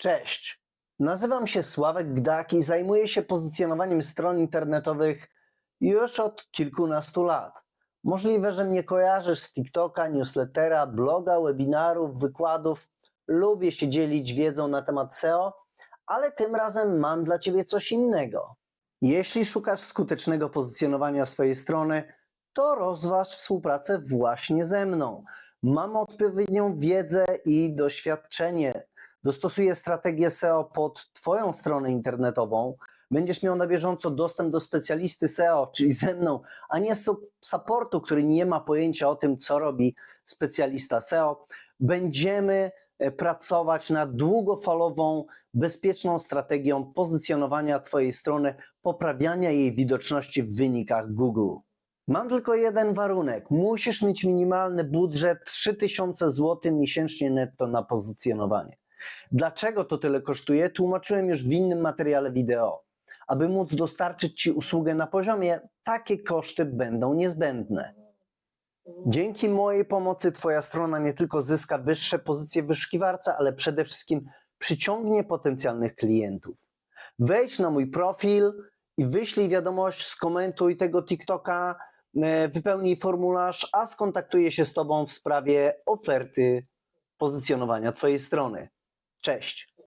Cześć, nazywam się Sławek Gdak i zajmuję się pozycjonowaniem stron internetowych już od kilkunastu lat. Możliwe, że mnie kojarzysz z TikToka, newslettera, bloga, webinarów, wykładów. Lubię się dzielić wiedzą na temat SEO, ale tym razem mam dla Ciebie coś innego. Jeśli szukasz skutecznego pozycjonowania swojej strony, to rozważ współpracę właśnie ze mną. Mam odpowiednią wiedzę i doświadczenie. Dostosuję strategię SEO pod Twoją stronę internetową. Będziesz miał na bieżąco dostęp do specjalisty SEO, czyli ze mną, a nie su- supportu, który nie ma pojęcia o tym, co robi specjalista SEO. Będziemy e, pracować nad długofalową, bezpieczną strategią pozycjonowania Twojej strony, poprawiania jej widoczności w wynikach Google. Mam tylko jeden warunek. Musisz mieć minimalny budżet 3000 zł miesięcznie netto na pozycjonowanie. Dlaczego to tyle kosztuje? Tłumaczyłem już w innym materiale wideo. Aby móc dostarczyć Ci usługę na poziomie, takie koszty będą niezbędne. Dzięki mojej pomocy Twoja strona nie tylko zyska wyższe pozycje w ale przede wszystkim przyciągnie potencjalnych klientów. Wejdź na mój profil i wyślij wiadomość, skomentuj tego TikToka, e, wypełnij formularz, a skontaktuję się z Tobą w sprawie oferty pozycjonowania Twojej strony. Cześć!